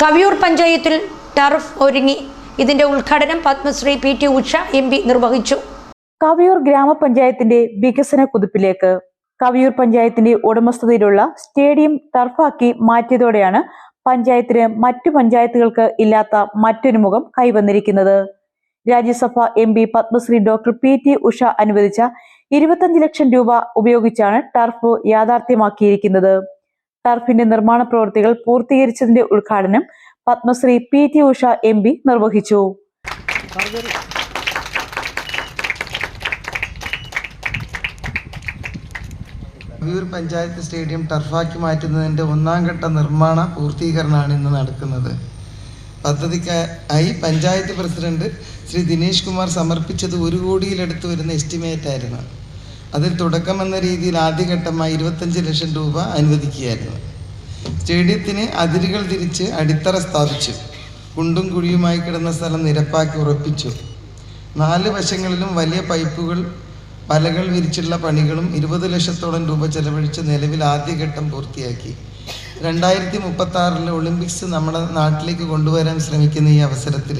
കവിയൂർ പഞ്ചായത്തിൽ ടർഫ് ഒരുങ്ങി. ഇതിന്റെ ഉദ്ഘാടനം Padmashri P T Usha M P നിർവഹിച്ചു. കവിയൂർ ഗ്രാമപഞ്ചായത്തിന്റെ വികസന കുതിപ്പിലേക്ക് കവിയൂർ പഞ്ചായത്തിന്റെ ഉടമസ്ഥതയിലുള്ള സ്റ്റേഡിയം ടർഫാക്കി മാറ്റിയതോടെയാണ് പഞ്ചായത്തിന് മറ്റു പഞ്ചായത്തുകൾക്ക് ഇല്ലാത്ത മറ്റൊരു മുഖം കൈവന്നിരിക്കുന്നത്. Rajya Sabha M P Padmashri doctor P T Usha അനുവദിച്ച ഇരുപത്തഞ്ച് ലക്ഷം രൂപ ഉപയോഗിച്ചാണ് ടർഫ് യാഥാർത്ഥ്യമാക്കിയിരിക്കുന്നത്. ടർഫിന്റെ നിർമ്മാണ പ്രവൃത്തികൾ പൂർത്തീകരിച്ചതിന്റെ ഉദ്ഘാടനം Padmashri P T Usha M P നിർവഹിച്ചു. പഞ്ചായത്ത് സ്റ്റേഡിയം ടർഫാക്കി മാറ്റുന്നതിന്റെ ഒന്നാം ഘട്ട നിർമ്മാണ പൂർത്തീകരണമാണ് ഇന്ന് നടക്കുന്നത്. പദ്ധതിക്കായി പഞ്ചായത്ത് പ്രസിഡന്റ് ശ്രീ ദിനേശ് കുമാർ സമർപ്പിച്ചത് ഒരു കോടിയിലെടുത്ത് വരുന്ന എസ്റ്റിമേറ്റ് ആയിരുന്നു. അതിൽ തുടക്കമെന്ന രീതിയിൽ ആദ്യഘട്ടമായി ഇരുപത്തഞ്ച് ലക്ഷം രൂപ അനുവദിക്കുകയായിരുന്നു. സ്റ്റേഡിയത്തിന് അതിരുകൾ തിരിച്ച് അടിത്തറ സ്ഥാപിച്ചു. കുണ്ടും കുഴിയുമായി കിടന്ന സ്ഥലം നിരപ്പാക്കി ഉറപ്പിച്ചു. നാല് വശങ്ങളിലും വലിയ പൈപ്പുകൾ പലകൾ വിരിച്ചുള്ള പണികളും ഇരുപത് ലക്ഷത്തോളം രൂപ ചെലവഴിച്ച് നിലവിൽ ആദ്യഘട്ടം പൂർത്തിയാക്കി. രണ്ടായിരത്തി മുപ്പത്തി ആറിലെ ഒളിമ്പിക്സ് നമ്മുടെ നാട്ടിലേക്ക് കൊണ്ടുവരാൻ ശ്രമിക്കുന്ന ഈ അവസരത്തിൽ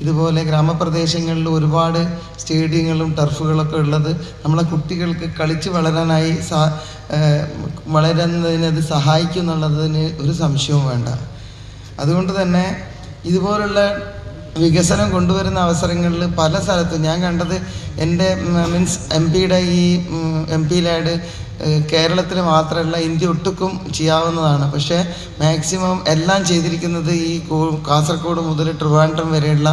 ഇതുപോലെ ഗ്രാമപ്രദേശങ്ങളിൽ ഒരുപാട് സ്റ്റേഡിയങ്ങളും ടർഫുകളൊക്കെ ഉള്ളത്. നമ്മളെ കുട്ടികൾക്ക് കളിച്ച് വളരാനായി സാ വളരുന്നതിനത് സഹായിക്കും എന്നുള്ളതിന് ഒരു സംശയവും വേണ്ട. അതുകൊണ്ട് തന്നെ ഇതുപോലുള്ള വികസനം കൊണ്ടുവരുന്ന അവസരങ്ങളിൽ പല സ്ഥലത്തും ഞാൻ കണ്ടത് എന്റെ മീൻസ് എം പിയുടെ ഈ എം പി ലാഡ് കേരളത്തിൽ മാത്രമല്ല ഇന്ത്യ ഒട്ടുക്കും ചെയ്യാവുന്നതാണ്. പക്ഷേ മാക്സിമം എല്ലാം ചെയ്തിരിക്കുന്നത് ഈ കാസർഗോഡ് മുതൽ ട്രിവാൻഡ്രം വരെയുള്ള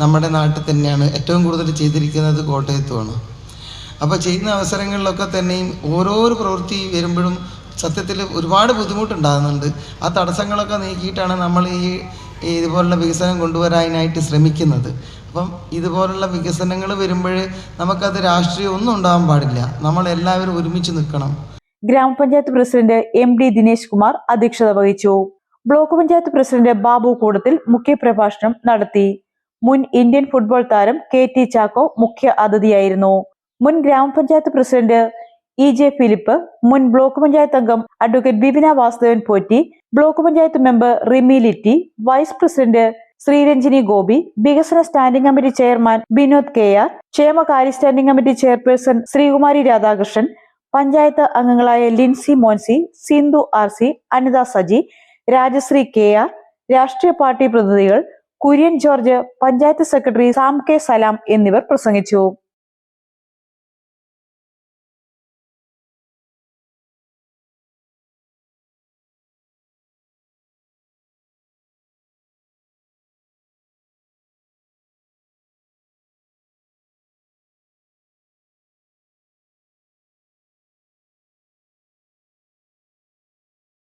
നമ്മുടെ നാട്ടിൽ തന്നെയാണ്. ഏറ്റവും കൂടുതൽ ചെയ്തിരിക്കുന്നത് കോട്ടയത്തുമാണ്. അപ്പോൾ ചെയ്യുന്ന അവസരങ്ങളിലൊക്കെ തന്നെയും ഓരോരോ പ്രവൃത്തി വരുമ്പോഴും സത്യത്തിൽ ഒരുപാട് ബുദ്ധിമുട്ടുണ്ടാകുന്നുണ്ട്. ആ തടസ്സങ്ങളൊക്കെ നീക്കിയിട്ടാണ് നമ്മൾ ഈ ഇതുപോലുള്ള വികസനം കൊണ്ടുവരാനായിട്ട് ശ്രമിക്കുന്നത്. അപ്പം ഇതുപോലുള്ള വികസനങ്ങൾ വരുമ്പോൾ നമുക്കത് രാഷ്ട്രീയം ഒന്നും ഉണ്ടാവാൻ പാടില്ല. നമ്മൾ എല്ലാവരും ഒരുമിച്ച് നിൽക്കണം. Grama panchayat president M D Dinesh Kumar അധ്യക്ഷത വഹിച്ചു. ബ്ലോക്ക് പഞ്ചായത്ത് പ്രസിഡന്റ് ബാബു കൂടത്തിൽ മുഖ്യപ്രഭാഷണം നടത്തി. മുൻ ഇന്ത്യൻ ഫുട്ബോൾ താരം കെ ടി ചാക്കോ മുഖ്യ അതിഥിയായിരുന്നു. മുൻ grama panchayat president E J Philip മുൻ ബ്ലോക്ക് പഞ്ചായത്ത് അംഗം advocate Bibina Vasudevan Potti block panchayat member Rimi Litty vice president Sreeranjini Gopi വികസന standing committee chairman Vinod K R ക്ഷേമകാര്യ standing committee chairperson Sreekumari Radhakrishnan panchayat അംഗങ്ങളായ Lincy Moncy Sindhu R C Anitha Saji Rajasree K R രാഷ്ട്രീയ party പ്രതിനിധികൾ Kurian George panchayat secretary Sam K സലാം എന്നിവർ പ്രസംഗിച്ചു.